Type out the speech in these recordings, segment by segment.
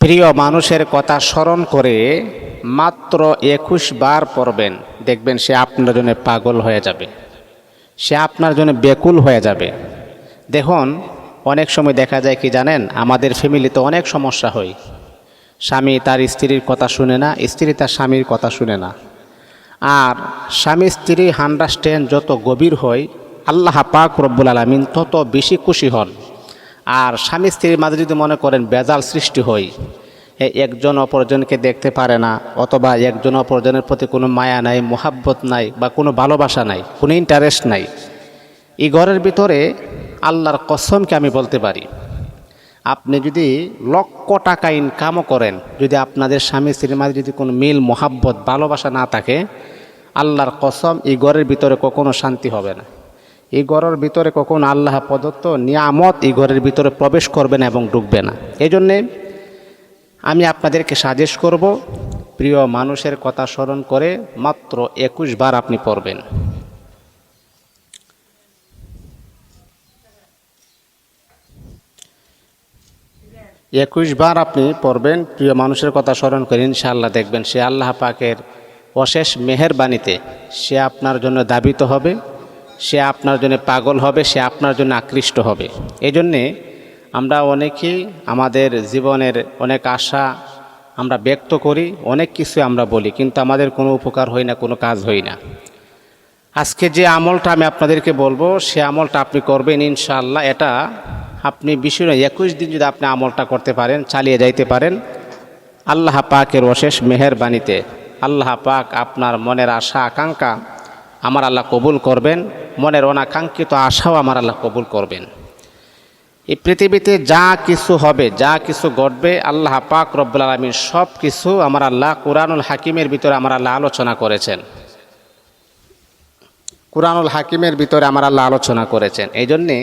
প্রিয় মানুষের কথা স্মরণ করে মাত্র একুশ বার পড়বেন। দেখবেন সে আপনার জন্য পাগল হয়ে যাবে। সে আপনার জন্য বেকুল হয়ে যাবে। দেখুন, অনেক সময় দেখা যায় কি জানেন, আমাদের ফ্যামিলিতে অনেক সমস্যা হয়। স্বামী তার স্ত্রীর কথা শুনে না, স্ত্রী তার স্বামীর কথা শুনে না। আর স্বামী স্ত্রী আন্ডারস্ট্যান্ড যত গভীর হয়, আল্লাহ পাক রব্বুল আলমিন তত বেশি খুশি হন। আর স্বামী স্ত্রীর মাঝে যদি মনে করেন বেজাল সৃষ্টি হয় একজন অপরজনকে দেখতে পারে না, অথবা একজন অপরজনের প্রতি কোনো মায়া নাই, মোহাব্বত নাই, বা কোনো ভালোবাসা নাই, কোনো ইন্টারেস্ট নাই, এই ঘরের ভিতরে আল্লাহর কসমকে আমি বলতে পারি। আপনি যদি লক্ষ টাকা ইনকামও করেন, যদি আপনাদের স্বামী স্ত্রীর মাঝে যদি কোনো মিল, মোহাব্বত, ভালোবাসা না থাকে, আল্লাহর কসম এই ঘরের ভিতরে কখনো শান্তি হবে না। এই ঘরের ভিতরে কখন আল্লাহ প্রদত্ত নিয়ামত এই ঘরের ভিতরে প্রবেশ করবে না এবং ঢুকবে না। এই জন্যে আমি আপনাদেরকে সাজেস্ট করব, প্রিয় মানুষের কথা স্মরণ করে মাত্র একুশ বার আপনি পড়বেন। একুশ বার আপনি পড়বেন, প্রিয় মানুষের কথা স্মরণ করে ইনশাআল্লাহ দেখবেন সে আল্লাহ পাকের অশেষ মেহেরবাণীতে সে আপনার জন্য দাবিত হবে। সে আপনার জন্য পাগল হবে, সে আপনার জন্য আকৃষ্ট হবে। এই জন্যে আমরা অনেকেই আমাদের জীবনের অনেক আশা আমরা ব্যক্ত করি, অনেক কিছু আমরা বলি, কিন্তু আমাদের কোনো উপকার হয় না, কোনো কাজ হয় না। আজকে যে আমলটা আমি আপনাদেরকে বলব, সে আমলটা আপনি করবেন ইনশাআল্লাহ। এটা আপনি নয় একুশ দিন যদি আপনি আমলটা করতে পারেন, চালিয়ে যাইতে পারেন, আল্লাহ পাকের অশেষ মেহেরবাণীতে আল্লাহ পাক আপনার মনের আশা, আকাঙ্ক্ষা আমার আল্লাহ কবুল করবেন। মনের অনাকাঙ্ক্ষিত আশাও আমার আল্লাহ কবুল করবেন। এই পৃথিবীতে যা কিছু হবে, যা কিছু ঘটবে, আল্লাহ পাক রব্বুল আলমীর সব কিছু আমার আল্লাহ কোরআনুল হাকিমের ভিতরে আমার আল্লাহ আলোচনা করেছেন। কোরআনুল হাকিমের ভিতরে আমার আল্লাহ আলোচনা করেছেন। এই জন্যে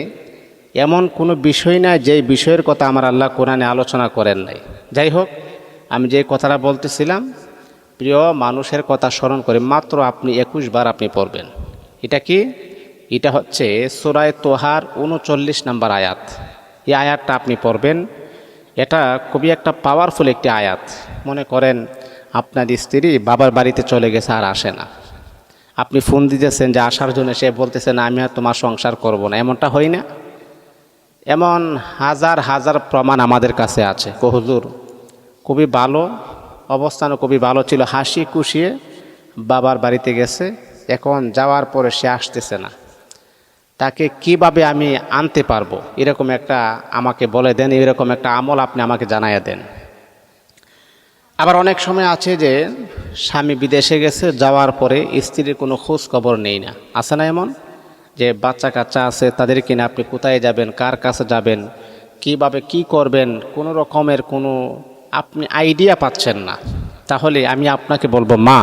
এমন কোনো বিষয় নাই যেই বিষয়ের কথা আমার আল্লাহ কোরআনে আলোচনা করেন নাই। যাই হোক, আমি যে কথাটা বলতেছিলাম প্রিয় মানুষের কথা স্মরণ করে মাত্র আপনি একুশ বার আপনি পড়বেন। এটা কি? এটা হচ্ছে সুরায় তোহার উনচল্লিশ নাম্বার আয়াত। এই আয়াতটা আপনি পড়বেন। এটা খুবই একটা পাওয়ারফুল একটি আয়াত। মনে করেন, আপনার স্ত্রী বাবার বাড়িতে চলে গেছে আর আসে না। আপনি ফোন দিতেছেন যে আসার জন্য, সে বলতেছেন আমি আর তোমার সংসার করব না। এমনটা হয় না? এমন হাজার হাজার প্রমাণ আমাদের কাছে আছে। কহুজুর খুবই ভালো অবস্থানও খুবই ভালো ছিল। হাসি খুশিয়ে বাবার বাড়িতে গেছে। এখন যাওয়ার পরে সে আসতেছে না। তাকে কীভাবে আমি আনতে পারব? এরকম একটা আমাকে বলে দেন, এরকম একটা আমল আপনি আমাকে জানাইয়া দেন। আবার অনেক সময় আছে যে স্বামী বিদেশে গেছে, যাওয়ার পরে স্ত্রীর কোনো খোঁজ খবর নেই না। আছে না এমন? যে বাচ্চা কাচ্চা আছে, তাদের কিনে আপনি কোথায় যাবেন, কার কাছে যাবেন, কীভাবে কি করবেন, কোনো রকমের কোনো আপনি আইডিয়া পাচ্ছেন না। তাহলে আমি আপনাকে বলব মা,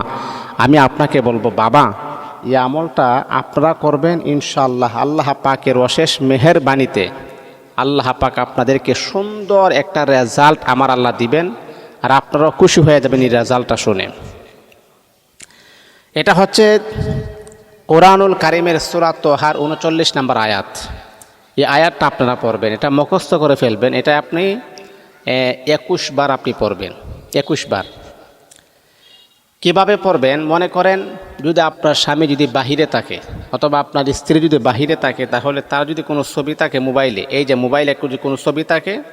আমি আপনাকে বলব বাবা, এই আমলটা আপনারা করবেন ইনশাআল্লাহ আল্লাহ পাকের অশেষ মেহের বাণীতে আল্লাহ পাক আপনাদেরকে সুন্দর একটা রেজাল্ট আমার আল্লাহ দিবেন আর আপনারাও খুশি হয়ে যাবেন এই রেজাল্টটা শুনে। এটা হচ্ছে কোরআনুল কারিমের সুরাত তোহার উনচল্লিশ নাম্বার আয়াত। এই আয়াতটা আপনারা পড়বেন, এটা মুখস্থ করে ফেলবেন এটা আপনি একুশ বার আপনি পড়বেন। একুশ বার। কীভাবে পড়বেন? মনে করেন, যদি আপনার স্বামী যদি বাহিরে থাকে, অথবা আপনার স্ত্রী যদি বাহিরে থাকে, তাহলে তার যদি কোনো ছবি থাকে মোবাইলে, এই যে মোবাইলে যদি কোনো ছবি থাকে,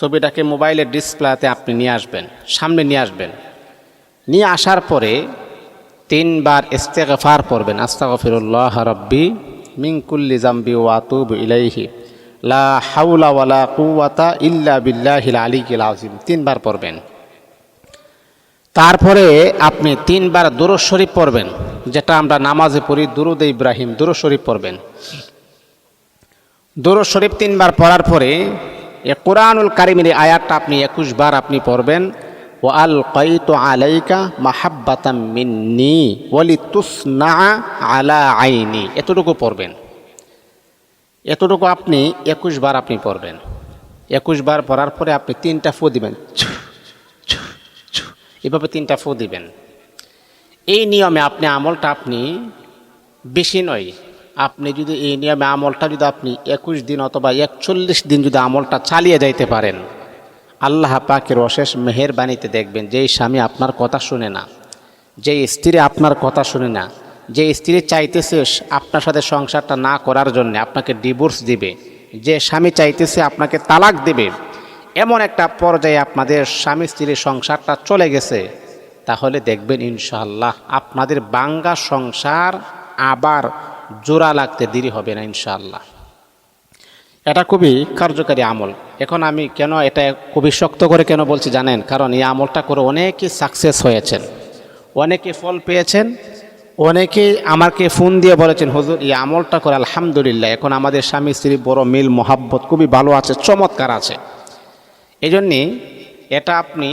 ছবিটাকে মোবাইলের ডিসপ্লেতে আপনি নিয়ে আসবেন, সামনে নিয়ে আসবেন। নিয়ে আসার পরে তিনবার ইস্তেগফার পড়বেন। আস্তাগফিরুল্লাহ রব্বি মিঙ্কুল্লি জাম্বি ওয়াতুব ইলাইহি। লা হাউলা ওয়ালা কুওয়াতা ইল্লা বিল্লাহিল আলিকিল আযীম। তিনবার পড়বেন। তারপরে আপনি তিনবার দুরুদ শরীফ পড়বেন, যেটা আমরা নামাজে পড়ি দুরুদ ইব্রাহিম, দুরুদ শরীফ পড়বেন। দুরুদ শরীফ তিনবার পড়ার পরে এ কোরআনুল কারিমের আয়াতটা আপনি একুশ বার আপনি পড়বেন ও আল কৈত আলাইকা মাহাব্বাতাম মিন্নি ওলি তুসনা আলা আইনি। এতটুকু পড়বেন। এতটুকু আপনি একুশ বার আপনি পড়বেন। একুশ বার পড়ার পরে আপনি তিনটা ফু দিবেন। এভাবে তিনটা ফু দিবেন। এই নিয়মে আপনি আমলটা আপনি বেশি নয়। আপনি যদি এই নিয়মে আমলটা যদি আপনি একুশ দিন অথবা একচল্লিশ দিন যদি আমলটা চালিয়ে যাইতে পারেন, আল্লাহ পাকের অশেষ মেহেরবানিতে দেখবেন, যেই স্বামী আপনার কথা শুনে না যে স্ত্রী আপনার কথা শুনে না যে স্ত্রী চাইতেছে আপনার সাথে সংসারটা না করার জন্য আপনাকে ডিভোর্স দিবে, যে স্বামী চাইতেছে আপনাকে তালাক দিবে, এমন একটা পর্যায়ে আপনাদের স্বামী স্ত্রীর সংসারটা চলে গেছে, তাহলে দেখবেন ইনশাআল্লাহ আপনাদের বাঙ্গা সংসার আবার জোড়া লাগতে দেরি হবে না ইনশাআল্লাহ। এটা খুবই কার্যকারী আমল। এখন আমি কেন এটা খুবই শক্ত করে কেন বলছি জানেন? কারণ এই আমলটা করে অনেকেই সাকসেস হয়েছেন, অনেকে ফল পেয়েছেন অনেকেই আমাকে ফোন দিয়ে বলেছেন, হুজুর, এই আমলটা করে আলহামদুলিল্লাহ, এখন আমাদের স্বামী, স্ত্রী বড় মিল, মোহাব্বত, খুবই ভালো আছে, চমৎকার আছে। এই জন্যে এটা আপনি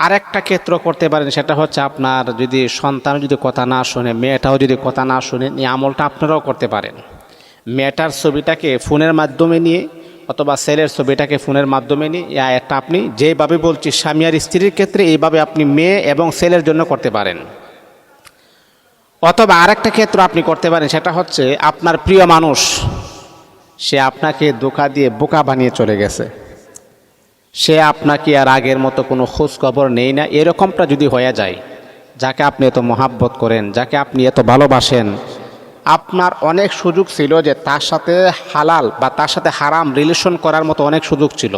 আরেকটা ক্ষেত্র করতে পারেন, সেটা হচ্ছে আপনার যদি সন্তান যদি কথা না শোনে, মেয়েটাও যদি কথা না শোনে, এই আমলটা আপনারাও করতে পারেন। মেয়েটার ছবিটাকে ফোনের মাধ্যমে নিয়ে অথবা ছেলের ছবিটাকে ফোনের মাধ্যমে নিয়ে আয়াতটা আপনি যেভাবে বলছি, স্বামী আর স্ত্রীর ক্ষেত্রে এইভাবে আপনি মেয়ে এবং ছেলের জন্য করতে পারেন। অথবা আরেকটা ক্ষেত্র আপনি করতে পারেন, সেটা হচ্ছে আপনার প্রিয় মানুষ, সে আপনাকে দোকা দিয়ে বোকা বানিয়ে চলে গেছে। সে আপনাকে আর আগের মতো কোনো খোঁজ খবর নেই না, এরকমটা যদি হয়ে যায়, যাকে আপনি এত মহাব্বত করেন, যাকে আপনি এত ভালোবাসেন, আপনার অনেক সুযোগ ছিল যে তার সাথে হালাল বা তার সাথে হারাম রিলেশন করার মতো অনেক সুযোগ ছিল।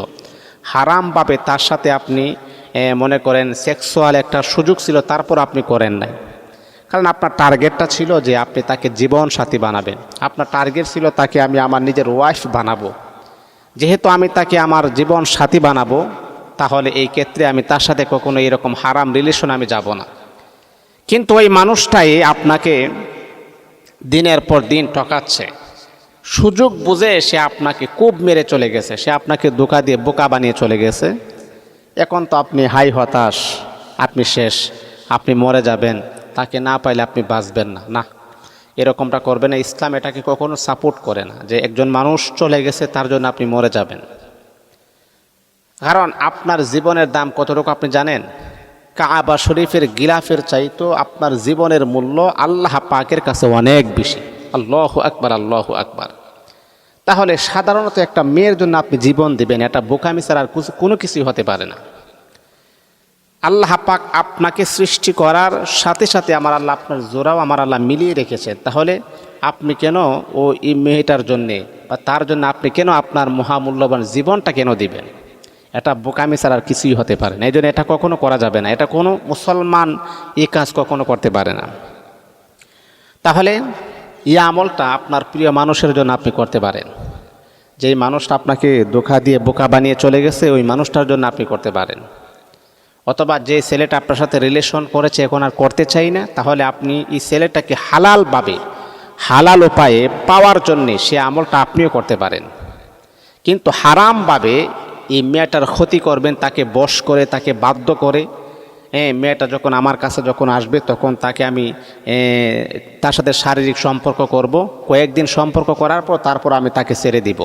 হারামভাবে তার সাথে আপনি মনে করেন সেক্সুয়াল একটা সুযোগ ছিল, তারপর আপনি করেন নাই। কারণ আপনার টার্গেটটা ছিল যে আপনি তাকে জীবন সাথী বানাবেন। আপনার টার্গেট ছিল তাকে আমি আমার নিজের ওয়াইফ বানাবো। যেহেতু আমি তাকে আমার জীবন সাথী বানাবো, তাহলে এই ক্ষেত্রে আমি তার সাথে কখনো এরকম হারাম রিলেশন আমি যাব না। কিন্তু ওই মানুষটাই আপনাকে দিনের পর দিন ঠকাচ্ছে। সুযোগ বুঝে সে আপনাকে খুব মেরে চলে গেছে। সে আপনাকে ধোকা দিয়ে বোকা বানিয়ে চলে গেছে। এখন তো আপনি হাই হতাশ, আপনি শেষ, আপনি মরে যাবেন। তাকে না পাইলে আপনি বাঁচবেন না। না, এরকমটা করবে না। ইসলাম এটাকে কখনো সাপোর্ট করে না যে একজন মানুষ চলে গেছে, তার জন্য আপনি মরে যাবেন। কারণ আপনার জীবনের দাম কতটুকু আপনি জানেন? কাবা শরীফের গিলাফের চাইতো আপনার জীবনের মূল্য আল্লাহ পাকের কাছে অনেক বেশি। আল্লাহ আকবার আল্লাহ আকবার। তাহলে সাধারণত একটা মেয়ের জন্য আপনি জীবন দিবেন, এটা বোকামি ছাড়া আর কোনো কিছুই হতে পারে না। আল্লাহ পাক আপনাকে সৃষ্টি করার সাথে সাথে আমার আল্লাহ আপনার জোড়াও আমার আল্লাহ মিলিয়ে রেখেছেন তাহলে আপনি কেন ও এই মেয়েটার জন্যে বা তার জন্য আপনি কেন আপনার মহামূল্যবান জীবনটা কেন দিবেন? এটা বোকামি ছাড়া আর কিছুই হতে পারে না। এই জন্য এটা কখনো করা যাবে না। এটা কোনো মুসলমান এই কাজ কখনো করতে পারে না। তাহলে এই আমলটা আপনার প্রিয় মানুষের জন্য আপনি করতে পারেন। যেই মানুষটা আপনাকে ধোকা দিয়ে বোকা বানিয়ে চলে গেছে, ওই মানুষটার জন্য আপনি করতে পারেন। অথবা যে ছেলেটা আপনার সাথে রিলেশন করেছে, এখন আর করতে চাই না, তাহলে আপনি এই ছেলেটাকে হালালভাবে হালাল উপায়ে পাওয়ার জন্যে সে আমলটা আপনিও করতে পারেন। কিন্তু হারামভাবে এই মেয়েটার ক্ষতি করবেন, তাকে বশ করে, তাকে বাধ্য করে হ্যাঁ মেয়েটা যখন আমার কাছে যখন আসবে, তখন তাকে আমি তার সাথে শারীরিক সম্পর্ক করব, কয়েকদিন সম্পর্ক করার পর তারপর আমি তাকে ছেড়ে দিব।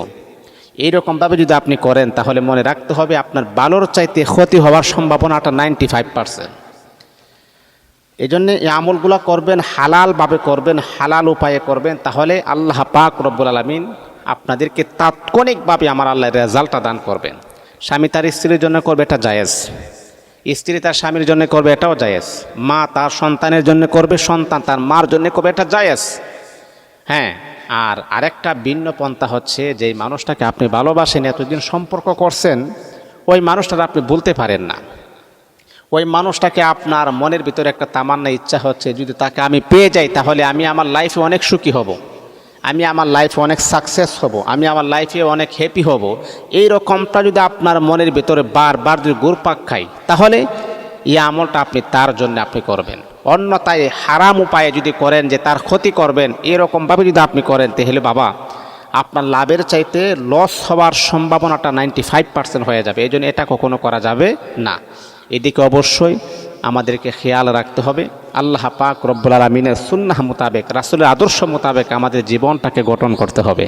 এইরকমভাবে যদি আপনি করেন, তাহলে মনে রাখতে হবে আপনার ভালোর চাইতে ক্ষতি হওয়ার সম্ভাবনাটা নাইনটি ফাইভ পার্সেন্ট এই জন্যে এই আমলগুলো করবেন, হালালভাবে করবেন, হালাল উপায়ে করবেন, তাহলে আল্লাহ পাক রব্বুল আলমিন আপনাদেরকে তাৎক্ষণিকভাবে আমার আল্লাহ রেজাল্টটা দান করবেন। স্বামী তার স্ত্রীর জন্য করবে এটা জায়েজ। স্ত্রী তার স্বামীর জন্য করবে এটাও জায়েজ। মা তার সন্তানের জন্য করবে, সন্তান তার মার জন্য করবে এটা জায়েজ। হ্যাঁ আর আরেকটা ভিন্ন পন্থা হচ্ছে যেই মানুষটাকে আপনি ভালোবাসেন, এতদিন সম্পর্ক করছেন, ওই মানুষটার আপনি বলতে পারেন না। ওই মানুষটাকে আপনার মনের ভিতরে একটা তামান্না ইচ্ছা হচ্ছে, যদি তাকে আমি পেয়ে যাই, তাহলে আমি আমার লাইফে অনেক সুখী হব। আমি আমার লাইফে অনেক সাকসেস হব। আমি আমার লাইফে অনেক হ্যাপি হব। এই রকমটা যদি আপনার মনের ভিতরে বারবার যদি ঘুরপাক খাই তাহলে এই আমলটা আপনি তার জন্য আপনি করবেন। অন্যতায় হারাম উপায়ে যদি করেন যে তার ক্ষতি করবেন, এরকমভাবে যদি আপনি করেন, তাহলে বাবা, আপনার লাভের চাইতে লস হওয়ার সম্ভাবনাটা নাইনটি ফাইভ পার্সেন্ট হয়ে যাবে। এই জন্য এটা কখনো করা যাবে না। এদিকে অবশ্যই আমাদেরকে খেয়াল রাখতে হবে। আল্লাহ পাক রব্বুল আলমিনের সুন্নাহ মোতাবেক, রাসুলের আদর্শ মোতাবেক আমাদের জীবনটাকে গঠন করতে হবে।